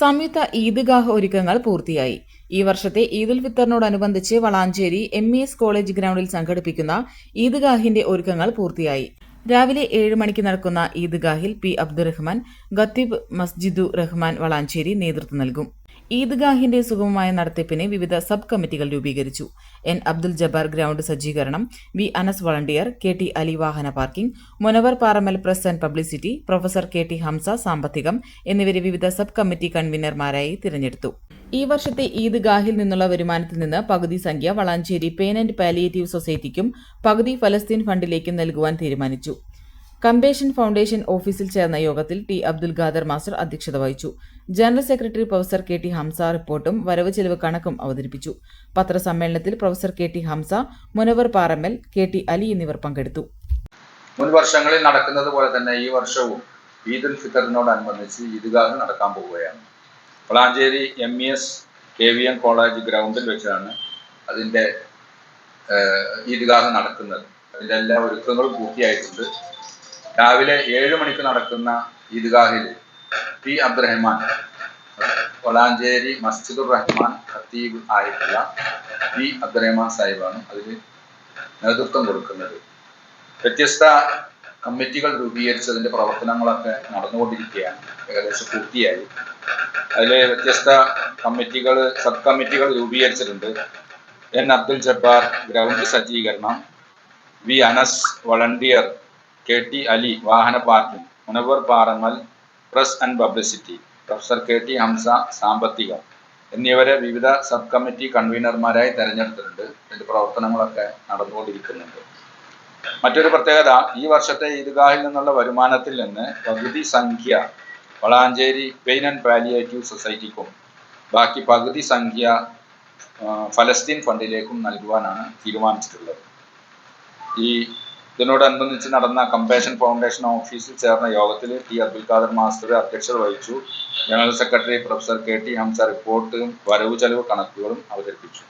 സംയുക്ത ഈദ്ഗാഹ് ഒരുക്കങ്ങൾ പൂർത്തിയായി. ഈ വർഷത്തെ Eid ul ഫിത്തറിനോടനുബന്ധിച്ച് Valanchery M E S college ഗ്രൗണ്ടിൽ സംഘടിപ്പിക്കുന്ന ഈദ്ഗാഹിന്റെ ഒരുക്കങ്ങൾ പൂർത്തിയായി. രാവിലെ ഏഴ് മണിക്ക് നടക്കുന്ന ഈദ്ഗാഹിൽ പി അബ്ദുറഹ്മാൻ ഖത്തീബ് മസ്ജിദു റഹ്മാൻ വളാഞ്ചേരി നേതൃത്വം നൽകും. ഈദ്ഗാഹിന്റെ സുഗമമായ നടത്തിപ്പിന് വിവിധ സബ് കമ്മിറ്റികൾ രൂപീകരിച്ചു. എൻ. അബ്ദുൽ ജബാർ ഗ്രൗണ്ട് സജ്ജീകരണം V. Anas volunteer K. T. Ali വാഹന parking Munavar Paramal press and publicity professor K. T. Hamsa സാമ്പത്തികം എന്നിവരെ വിവിധ സബ് കമ്മിറ്റി കൺവീനർമാരായി തിരഞ്ഞെടുത്തു. ഈ വർഷത്തെ ഈദ്ഗാഹിൽ നിന്നുള്ള വരുമാനത്തിൽ നിന്ന് പകുതി സംഖ്യ വളാഞ്ചേരി പെയിൻ ആൻഡ് പാലിയേറ്റീവ് സൊസൈറ്റിക്കും പകുതി ഫലസ്തീൻ ഫണ്ടിലേക്കും നൽകുവാൻ തീരുമാനിച്ചു. കമ്പേഷൻ ഫൗണ്ടേഷൻ ഓഫീസിൽ ചേർന്ന യോഗത്തിൽ ടി അബ്ദുൽ ഖാദർ മാസ്റ്റർ അധ്യക്ഷത വഹിച്ചു. General secretary professor K T Hamsa റിപ്പോർട്ടും വരവ് ചെലവ് കണക്കും അവതരിപ്പിച്ചു. പത്രസമ്മേളനത്തിൽ professor K T Hamsa Munavar Parammal K T Ali എന്നിവർ പങ്കെടുത്തു. മുൻ വർഷങ്ങളിൽ നടക്കുന്നത് പോലെ തന്നെ ഈ വർഷവും ഈദുൽ ഫിത്തറിനോടനുബന്ധിച്ച് ഈദ്ഗാഹ് നടക്കാൻ പോവുകയാണ്. Valanchery M E S K V M college ഗ്രൗണ്ടിൽ വെച്ചാണ് അതിന്റെ ഈദ്ഗാഹ് നടക്കുന്നത്. അതിന്റെ എല്ലാ ഒരുക്കങ്ങളും പൂർത്തിയായിട്ടുണ്ട്. രാവിലെ ഏഴ് മണിക്ക് നടക്കുന്ന ഈദ്ഗാഹിൽ പി. അബ്ദുറഹ്മാൻ വളാഞ്ചേരി മസ്ജിദുർ റഹ്മാൻ ഖത്തീബ് ആയിട്ടുള്ള പി. അബ്ദുറഹ്മാൻ സാഹിബാണ് അതിൽ നേതൃത്വം കൊടുക്കുന്നത്. വ്യത്യസ്ത കമ്മിറ്റികൾ രൂപീകരിച്ചതിന്റെ പ്രവർത്തനങ്ങളൊക്കെ നടന്നുകൊണ്ടിരിക്കുകയാണ്. ഏകദേശം പൂർത്തിയായി. അതിൽ വ്യത്യസ്ത കമ്മിറ്റികൾ സബ് കമ്മിറ്റികൾ രൂപീകരിച്ചിട്ടുണ്ട്. എൻ. അബ്ദുൽ ജബ്ബാർ ഗ്രൗണ്ട് സജ്ജീകരണം V. Anas volunteer K T Ali വാഹന parking Munavar Parangal press and publicity professor K T Hamsa സാമ്പത്തിക എന്നിവരെ വിവിധ സബ് കമ്മിറ്റി കൺവീനർമാരായി തെരഞ്ഞെടുത്തിട്ടുണ്ട്. ഇതിന്റെ പ്രവർത്തനങ്ങളൊക്കെ നടന്നുകൊണ്ടിരിക്കുന്നുണ്ട്. മറ്റൊരു പ്രത്യേകത ഈ വർഷത്തെ ഈദ്ഗാഹിൽ നിന്നുള്ള വരുമാനത്തിൽ നിന്ന് പകുതി സംഖ്യ വളാഞ്ചേരി പെയിൻ ആൻഡ് പാലിയേറ്റീവ് സൊസൈറ്റിക്കും ബാക്കി പകുതി സംഖ്യ ഫലസ്തീൻ ഫണ്ടിലേക്കും നൽകുവാനാണ് തീരുമാനിച്ചിട്ടുള്ളത്. ഈ ഇതിനോടനുബന്ധിച്ച് നടന്ന കമ്പേഷൻ ഫൗണ്ടേഷൻ ഓഫീസിൽ ചേർന്ന യോഗത്തിൽ ടി അബ്ദുൽ ഖാദർ മാസ്റ്റർ അധ്യക്ഷത വഹിച്ചു. General secretary professor K T Hamsa റിപ്പോർട്ടും വരവ് ചെലവ് കണക്കുകളും അവതരിപ്പിച്ചു.